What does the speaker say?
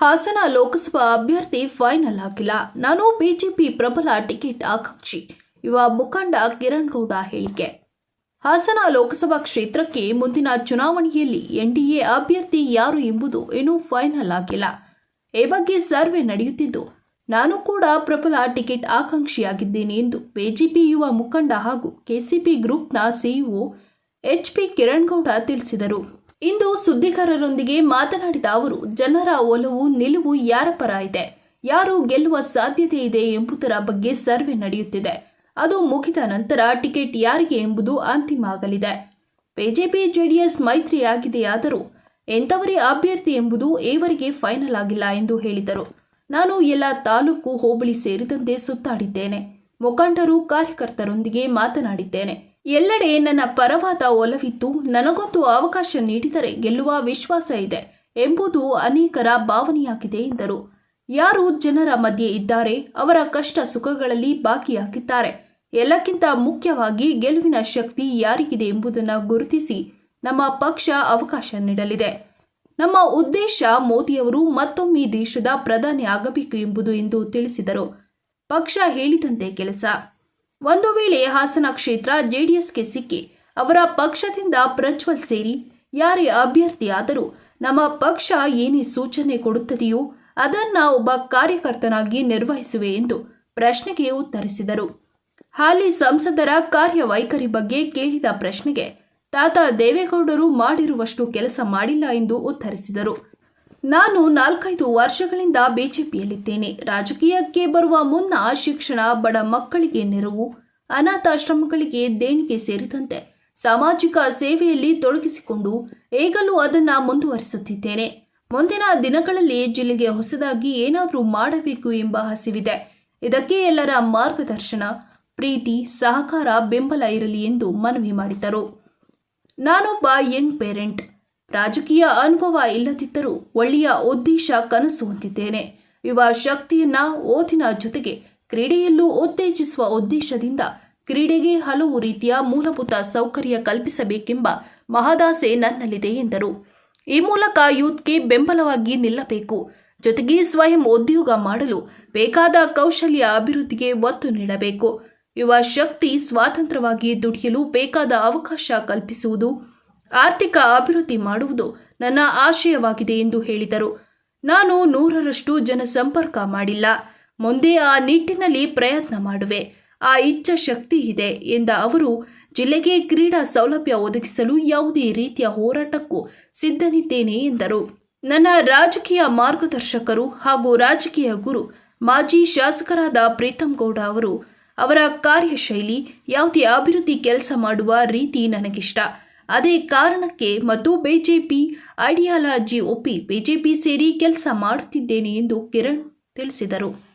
ಹಾಸನ ಲೋಕಸಭಾ ಅಭ್ಯರ್ಥಿ ಫೈನಲ್ ಆಗಿಲ್ಲ. ನಾನು ಬಿಜೆಪಿ ಪ್ರಬಲ ಟಿಕೆಟ್ ಆಕಾಂಕ್ಷಿ. ಯುವ ಮುಖಂಡ ಕಿರಣ್ ಗೌಡ ಹೇಳಿಕೆ. ಹಾಸನ ಲೋಕಸಭಾ ಕ್ಷೇತ್ರಕ್ಕೆ ಮುಂದಿನ ಚುನಾವಣೆಯಲ್ಲಿ ಎನ್ಡಿಎ ಅಭ್ಯರ್ಥಿ ಯಾರು ಎಂಬುದು ಇನ್ನೂ ಫೈನಲ್ ಆಗಿಲ್ಲ. ಈ ಬಗ್ಗೆ ಸರ್ವೆ ನಡೆಯುತ್ತಿದ್ದು, ನಾನು ಕೂಡ ಪ್ರಬಲ ಟಿಕೆಟ್ ಆಕಾಂಕ್ಷಿಯಾಗಿದ್ದೇನೆ ಎಂದು ಬಿಜೆಪಿ ಯುವ ಮುಖಂಡ ಹಾಗೂ ಕೆಸಿಪಿ ಗ್ರೂಪ್ನ ಸಿಇಒ ಎಚ್ಪಿ ಕಿರಣ್ ಗೌಡ ತಿಳಿಸಿದರು. ಇಂದು ಸುದ್ದಿಗಾರರೊಂದಿಗೆ ಮಾತನಾಡಿದ ಅವರು, ಜನರ ಒಲವು, ನಿಲುವು ಯಾರ ಪರ ಇದೆ? ಯಾರು ಗೆಲ್ಲುವ ಸಾಧ್ಯತೆ ಇದೆ ಎಂಬುದರ ಬಗ್ಗೆ ಸರ್ವೆ ನಡೆಯುತ್ತಿದೆ. ಅದು ಮುಗಿದ ನಂತರ ಟಿಕೆಟ್ ಯಾರಿಗೆ ಎಂಬುದು ಅಂತಿಮ ಆಗಲಿದೆ. ಬಿಜೆಪಿ, ಜೆಡಿಎಸ್ ಮೈತ್ರಿಯಾಗಿದೆಯಾದರೂ ಎಂಥವರೇ ಅಭ್ಯರ್ಥಿ ಎಂಬುದು ಏವರಿಗೆ ಫೈನಲ್ ಆಗಿಲ್ಲ ಎಂದು ಹೇಳಿದರು. ನಾನು ಎಲ್ಲ ತಾಲೂಕು ಹೋಬಳಿ ಸೇರಿದಂತೆ ಸುತ್ತಾಡಿದ್ದೇನೆ. ಮುಖಂಡರು, ಕಾರ್ಯಕರ್ತರೊಂದಿಗೆ ಮಾತನಾಡಿದ್ದೇನೆ. ಎಲ್ಲೆಡೆ ನನ್ನ ಪರವಾದ ಒಲವಿದ್ದು ನನಗೊಂದು ಅವಕಾಶ ನೀಡಿದರೆ ಗೆಲ್ಲುವ ವಿಶ್ವಾಸ ಇದೆ ಎಂಬುದು ಅನೇಕರ ಭಾವನೆಯಾಗಿದೆ ಎಂದರು. ಯಾರು ಜನರ ಮಧ್ಯೆ ಇದ್ದಾರೆ, ಅವರ ಕಷ್ಟ ಸುಖಗಳಲ್ಲಿ ಭಾಗಿಯಾಗಿದ್ದಾರೆ. ಎಲ್ಲಕ್ಕಿಂತ ಮುಖ್ಯವಾಗಿ ಗೆಲುವಿನ ಶಕ್ತಿ ಯಾರಿಗಿದೆ ಎಂಬುದನ್ನು ಗುರುತಿಸಿ ನಮ್ಮ ಪಕ್ಷ ಅವಕಾಶ ನೀಡಲಿದೆ. ನಮ್ಮ ಉದ್ದೇಶ ಮೋದಿಯವರು ಮತ್ತೊಮ್ಮೆ ದೇಶದ ಪ್ರಧಾನಿ ಆಗಬೇಕು ಎಂಬುದು ಎಂದು ತಿಳಿಸಿದರು. ಪಕ್ಷ ಹೇಳಿದಂತೆ ಕೆಲಸ. ಒಂದು ವೇಳೆ ಹಾಸನ ಕ್ಷೇತ್ರ ಜೆಡಿಎಸ್ಗೆ ಸಿಕ್ಕಿ ಅವರ ಪಕ್ಷದಿಂದ ಪ್ರಜ್ವಲ್ ಸೇರಿ ಯಾರೇ ಅಭ್ಯರ್ಥಿಯಾದರೂ ನಮ್ಮ ಪಕ್ಷ ಏನೇ ಸೂಚನೆ ಕೊಡುತ್ತದೆಯೋ ಅದನ್ನ ಒಬ್ಬ ಕಾರ್ಯಕರ್ತನಾಗಿ ನಿರ್ವಹಿಸುವೆ ಎಂದು ಪ್ರಶ್ನೆಗೆ ಉತ್ತರಿಸಿದರು. ಹಾಲಿ ಸಂಸದರ ಕಾರ್ಯವೈಖರಿ ಬಗ್ಗೆ ಕೇಳಿದ ಪ್ರಶ್ನೆಗೆ ತಾತ ದೇವೇಗೌಡರು ಮಾಡಿರುವಷ್ಟು ಕೆಲಸ ಮಾಡಿಲ್ಲ ಎಂದು ಉತ್ತರಿಸಿದರು. ನಾನು ನಾಲ್ಕೈದು ವರ್ಷಗಳಿಂದ ಬಿಜೆಪಿಯಲ್ಲಿದ್ದೇನೆ. ರಾಜಕೀಯಕ್ಕೆ ಬರುವ ಮುನ್ನ ಶಿಕ್ಷಣ, ಬಡ ಮಕ್ಕಳಿಗೆ ನೆರವು, ಅನಾಥಾಶ್ರಮಗಳಿಗೆ ದೇಣಿಗೆ ಸೇರಿದಂತೆ ಸಾಮಾಜಿಕ ಸೇವೆಯಲ್ಲಿ ತೊಡಗಿಸಿಕೊಂಡು ಈಗಲೂ ಅದನ್ನು ಮುಂದುವರಿಸುತ್ತಿದ್ದೇನೆ. ಮುಂದಿನ ದಿನಗಳಲ್ಲಿ ಜಿಲ್ಲೆಗೆ ಹೊಸದಾಗಿ ಏನಾದರೂ ಮಾಡಬೇಕು ಎಂಬ ಹಸಿವಿದೆ ಇದಕ್ಕೆ ಎಲ್ಲರ ಮಾರ್ಗದರ್ಶನ, ಪ್ರೀತಿ, ಸಹಕಾರ, ಬೆಂಬಲ ಇರಲಿ ಎಂದು ಮನವಿ ಮಾಡಿದರು ನಾನೊಬ್ಬ ಯಂಗ್ ಪೇರೆಂಟ್. ರಾಜಕೀಯ ಅನುಭವ ಇಲ್ಲದಿದ್ದರೂ ಒಳ್ಳೆಯ ಉದ್ದೇಶ ಕನಸು ಹೊಂದಿದ್ದೇನೆ. ಯುವ ಶಕ್ತಿಯನ್ನ ಓದಿನ ಜೊತೆಗೆ ಕ್ರೀಡೆಯಲ್ಲೂ ಉತ್ತೇಜಿಸುವ ಉದ್ದೇಶದಿಂದ ಕ್ರೀಡೆಗೆ ಹಲವು ರೀತಿಯ ಮೂಲಭೂತ ಸೌಕರ್ಯ ಕಲ್ಪಿಸಬೇಕೆಂಬ ಮಹದಾಸೆ ನನ್ನಲ್ಲಿದೆ ಎಂದರು. ಈ ಮೂಲಕ ಯೂತ್ಗೆ ಬೆಂಬಲವಾಗಿ ನಿಲ್ಲಬೇಕು. ಜೊತೆಗೆ ಸ್ವಯಂ ಉದ್ಯೋಗ ಮಾಡಲು ಬೇಕಾದ ಕೌಶಲ್ಯ ಅಭಿವೃದ್ಧಿಗೆ ಒತ್ತು ನೀಡಬೇಕು. ಯುವ ಶಕ್ತಿ ಸ್ವಾತಂತ್ರ್ಯವಾಗಿ ದುಡಿಯಲು ಬೇಕಾದ ಅವಕಾಶ ಕಲ್ಪಿಸುವುದು ಆರ್ಥಿಕ ಅಭಿವೃದ್ಧಿ ಮಾಡುವುದು ನನ್ನ ಆಶಯವಾಗಿದೆ ಎಂದು ಹೇಳಿದರು. ನಾನು ನೂರರಷ್ಟು ಜನಸಂಪರ್ಕ ಮಾಡಿಲ್ಲ. ಮುಂದೆ ಆ ನಿಟ್ಟಿನಲ್ಲಿ ಪ್ರಯತ್ನ ಮಾಡುವೆ. ಆ ಇಚ್ಛಾಶಕ್ತಿ ಇದೆ ಎಂದ ಅವರು, ಜಿಲ್ಲೆಗೆ ಕ್ರೀಡಾ ಸೌಲಭ್ಯ ಒದಗಿಸಲು ಯಾವುದೇ ರೀತಿಯ ಹೋರಾಟಕ್ಕೂ ಸಿದ್ಧನಿದ್ದೇನೆ ಎಂದರು. ನನ್ನ ರಾಜಕೀಯ ಮಾರ್ಗದರ್ಶಕರು ಹಾಗೂ ರಾಜಕೀಯ ಗುರು ಮಾಜಿ ಶಾಸಕರಾದ ಪ್ರೀತಂ ಗೌಡ ಅವರು ಅವರ ಕಾರ್ಯಶೈಲಿ, ಯಾವುದೇ ಅಭಿವೃದ್ಧಿ ಕೆಲಸ ಮಾಡುವ ರೀತಿ ನನಗಿಷ್ಟ. ಅದೇ ಕಾರಣಕ್ಕೆ ಮತ್ತು ಬಿಜೆಪಿ ಐಡಿಯಾಲಜಿ ಒಪ್ಪಿ ಬಿಜೆಪಿ ಸೇರಿ ಕೆಲಸ ಮಾಡುತ್ತಿದ್ದೇನೆ ಎಂದು ಕಿರಣ್ ತಿಳಿಸಿದರು.